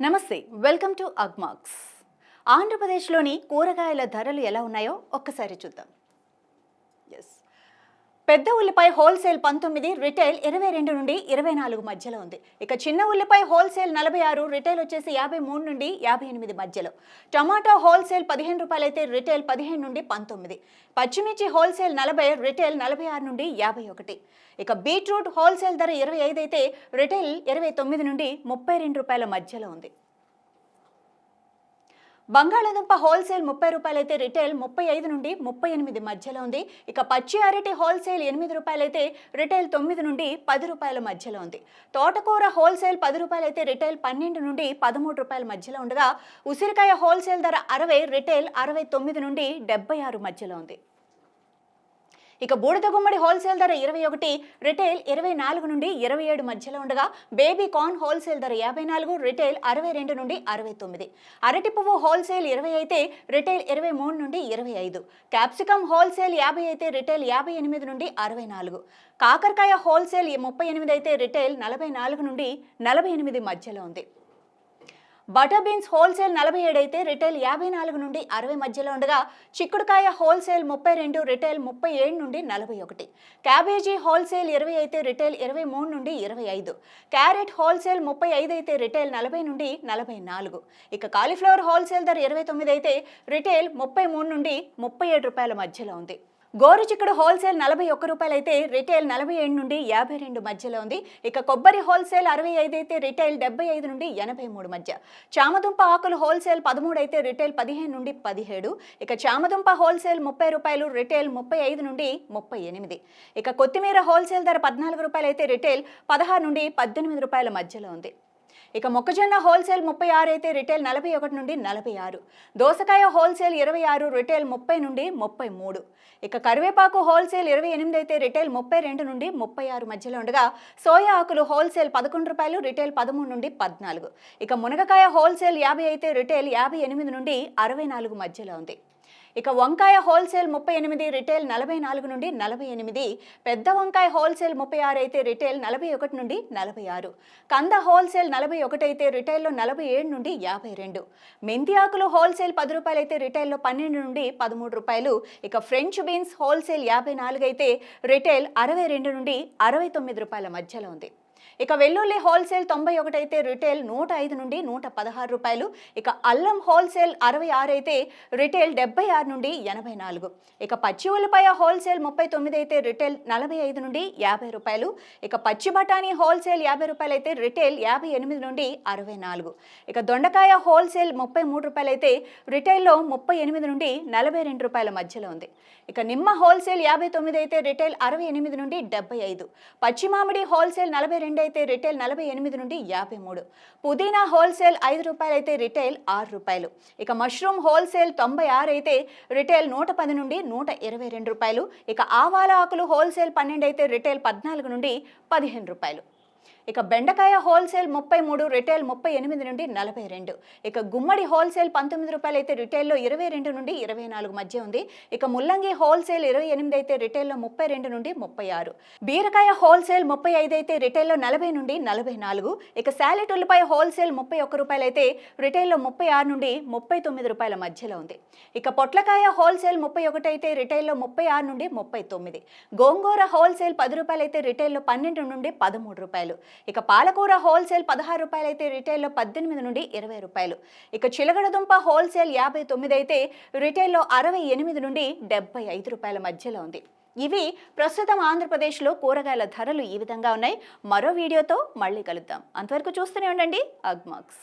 నమస్తే welcome to Agmax. ఆంధ్రప్రదేశ్లోని కూరగాయల ధరలు ఎలా ఉన్నాయో ఒక్కసారి చూద్దాం. పెద్ద ఉల్లిపాయ హోల్సేల్ పంతొమ్మిది రిటైల్ ఇరవై రెండు నుండి ఇరవై నాలుగు మధ్యలో ఉంది. ఇక చిన్న ఉల్లిపాయ హోల్సేల్ నలభై ఆరు రిటైల్ వచ్చేసి యాభై మూడు నుండి యాభై ఎనిమిది మధ్యలో. టమాటో హోల్సేల్ పదిహేను రూపాయలు అయితే రిటైల్ పదిహేను నుండి పంతొమ్మిది. పచ్చిమిర్చి హోల్సేల్ నలభై రిటైల్ నలభై ఆరు నుండి యాభై ఒకటి. ఇక బీట్రూట్ హోల్సేల్ ధర ఇరవై ఐదు అయితే రిటైల్ ఇరవై తొమ్మిది నుండి ముప్పై రెండు రూపాయల మధ్యలో ఉంది. బంగాళాదుంప హోల్సేల్ ముప్పై రూపాయలైతే రిటైల్ ముప్పై ఐదు నుండి ముప్పై ఎనిమిది మధ్యలో ఉంది. ఇక పచ్చి అరటి హోల్సేల్ ఎనిమిది రూపాయలైతే రిటైల్ తొమ్మిది నుండి పది రూపాయల మధ్యలో ఉంది. తోటకూర హోల్సేల్ పది రూపాయలైతే రిటైల్ పన్నెండు నుండి పదమూడు రూపాయల మధ్యలో ఉండగా ఉసిరికాయ హోల్సేల్ ధర అరవై రిటైల్ అరవై తొమ్మిది నుండి డెబ్బై ఆరు మధ్యలో ఉంది. ఇక బూడిద గుమ్మడి హోల్సేల్ ధర ఇరవై ఒకటి రిటైల్ ఇరవై నాలుగు నుండి ఇరవై ఏడు మధ్యలో ఉండగా బేబీ కార్న్ హోల్సేల్ ధర యాభై నాలుగు రిటైల్ అరవై రెండు నుండి అరవై తొమ్మిది. అరటి పువ్వు హోల్సేల్ ఇరవై అయితే రిటైల్ ఇరవై మూడు నుండి ఇరవై ఐదు. క్యాప్సికమ్ హోల్సేల్ యాభై అయితే రిటైల్ యాభై ఎనిమిది నుండి అరవై నాలుగు. కాకరకాయ హోల్సేల్ ముప్పై ఎనిమిది అయితే రిటైల్ నలభై నాలుగు నుండి నలభై ఎనిమిది మధ్యలో ఉంది. బటర్ బీన్స్ హోల్సేల్ నలభై ఏడు అయితే రిటైల్ యాభై నాలుగు నుండి అరవై మధ్యలో ఉండగా చిక్కుడుకాయ హోల్సేల్ ముప్పై రెండు రిటైల్ ముప్పై ఏడు నుండి నలభై ఒకటి క్యాబేజీ హోల్సేల్ ఇరవై అయితే రిటైల్ ఇరవై మూడు నుండి ఇరవై ఐదు క్యారెట్ హోల్సేల్ ముప్పై ఐదు అయితే రిటైల్ నలభై నుండి నలభై నాలుగు ఇక కాలీఫ్లవర్ హోల్సేల్ ధర ఇరవై తొమ్మిది అయితే రిటైల్ ముప్పై మూడు నుండి ముప్పై ఏడు రూపాయల మధ్యలో ఉంది. గోరుచిక్కుడు హోల్సేల్ నలభై ఒక్క రూపాయలు అయితే రిటైల్ నలభై ఏడు నుండి యాభై రెండు మధ్యలో ఉంది. ఇక కొబ్బరి హోల్సేల్ అరవై ఐదు అయితే రిటైల్ డెబ్బై ఐదు నుండి ఎనభై మూడు మధ్య. చామదుంప ఆకులు హోల్సేల్ పదమూడు అయితే రిటైల్ పదిహేను నుండి పదిహేడు. ఇక చామదుంప హోల్సేల్ ముప్పై రూపాయలు రిటైల్ ముప్పై ఐదు నుండి ముప్పై ఎనిమిది. ఇక కొత్తిమీర హోల్సేల్ ధర పద్నాలుగు రూపాయలు అయితే రిటైల్ పదహారు నుండి పద్దెనిమిది రూపాయల మధ్యలో ఉంది. ఇక మొక్కజొన్న హోల్సేల్ ముప్పై ఆరు అయితే రిటైల్ నలభై ఒకటి నుండి నలభై ఆరు. దోసకాయ హోల్సేల్ ఇరవై ఆరు రిటైల్ ముప్పై నుండి ముప్పై మూడు. ఇక కరివేపాకు హోల్సేల్ ఇరవై ఎనిమిది అయితే రిటైల్ ముప్పై రెండు నుండి ముప్పై ఆరు మధ్యలో ఉండగా సోయా ఆకులు హోల్సేల్ పదకొండు రూపాయలు రిటైల్ పదమూడు నుండి పద్నాలుగు. ఇక మునగకాయ హోల్సేల్ యాభై అయితే రిటైల్ యాభై ఎనిమిది నుండి అరవై నాలుగు మధ్యలో ఉంది. ఇక వంకాయ హోల్సేల్ ముప్పై ఎనిమిది రిటైల్ నలభై నాలుగు నుండి నలభై ఎనిమిది. పెద్ద వంకాయ హోల్సేల్ ముప్పై ఆరు అయితే రిటైల్ నలభై ఒకటి నుండి నలభై ఆరు. కంద హోల్సేల్ నలభై ఒకటి అయితే రిటైల్లో నలభై ఏడు నుండి యాభై రెండు. మెంతి ఆకులు హోల్సేల్ పది రూపాయలు అయితే రిటైల్లో పన్నెండు నుండి పదమూడు రూపాయలు. ఇక ఫ్రెంచ్ బీన్స్ హోల్సేల్ యాభై నాలుగు అయితే రిటైల్ అరవై రెండు నుండి అరవై తొమ్మిది రూపాయల మధ్యలో ఉంది. ఇక వెల్లుల్లి హోల్సేల్ తొంభై ఒకటి అయితే రిటైల్ నూట ఐదు నుండి నూట పదహారు రూపాయలు. ఇక అల్లం హోల్సేల్ అరవై ఆరు అయితే రిటైల్ డెబ్బై ఆరు నుండి ఎనభై నాలుగు. ఇక పచ్చి ఉల్లిపాయ హోల్సేల్ ముప్పై తొమ్మిది అయితే రిటైల్ నలభై ఐదు నుండి యాభై రూపాయలు. ఇక పచ్చి బఠానీ హోల్సేల్ యాభై రూపాయలు అయితే రిటైల్ యాభై ఎనిమిది నుండి అరవై నాలుగు. ఇక దొండకాయ హోల్సేల్ ముప్పై మూడు రూపాయలు అయితే రిటైల్లో ముప్పై ఎనిమిది నుండి నలభై రెండు రూపాయల మధ్యలో ఉంది. ఇక నిమ్మ హోల్సేల్ యాభై తొమ్మిది అయితే రిటైల్ అరవై ఎనిమిది నుండి డెబ్బై ఐదు. పచ్చి మామిడి హోల్సేల్ నలభై రెండు అయితే రిటైల్ నలభై ఎనిమిది నుండి యాభై మూడు. పుదీనా హోల్సేల్ ఐదు రూపాయలు అయితే రిటైల్ ఆరు రూపాయలు. ఇక మష్రూమ్ హోల్సేల్ తొంభై ఆరు అయితే రిటైల్ నూట పది నుండి నూట ఇరవై రెండు రూపాయలు. ఇక ఆవాల ఆకులు హోల్సేల్ పన్నెండు అయితే రిటైల్ పద్నాలుగు నుండి పదిహేను రూపాయలు. ఇక బెండకాయ హోల్సేల్ ముప్పై మూడు రిటైల్ ముప్పై ఎనిమిది నుండి నలభై రెండు. ఇక గుమ్మడి హోల్సేల్ పంతొమ్మిది రూపాయలు అయితే రిటైల్లో ఇరవై రెండు నుండి ఇరవై నాలుగు మధ్య ఉంది. ఇక ముల్లంగి హోల్సేల్ ఇరవై ఎనిమిది అయితే రిటైల్లో ముప్పై రెండు నుండి ముప్పై ఆరు. బీరకాయ హోల్సేల్ ముప్పై ఐదు అయితే రిటైల్లో నలభై నుండి నలభై నాలుగు. ఇక శాలెట్ ఉల్లిపాయ హోల్సేల్ ముప్పై ఒక్క రూపాయలు అయితే రిటైల్లో ముప్పై ఆరు నుండి ముప్పై తొమ్మిది రూపాయల మధ్యలో ఉంది. ఇక పొట్లకాయ హోల్సేల్ ముప్పై ఒకటి అయితే రిటైల్లో ముప్పై ఆరు నుండి ముప్పై తొమ్మిది. గోంగూర హోల్సేల్ పది రూపాయలు అయితే రిటైల్లో పన్నెండు నుండి పదమూడు రూపాయలు. ఇక పాలకూర హోల్సేల్ పదహారు రూపాయలు అయితే రిటైల్లో పద్దెనిమిది నుండి ఇరవై రూపాయలు. ఇక చిలగడ దుంప హోల్సేల్ యాభై తొమ్మిది అయితే రిటైల్లో అరవై ఎనిమిది నుండి డెబ్బై ఐదు రూపాయల మధ్యలో ఉంది. ఇవి ప్రస్తుతం ఆంధ్రప్రదేశ్లో కూరగాయల ధరలు ఈ విధంగా ఉన్నాయి. మరో వీడియోతో మళ్ళీ కలుద్దాం. అంతవరకు చూస్తూనే ఉండండి. అగ్మాక్స్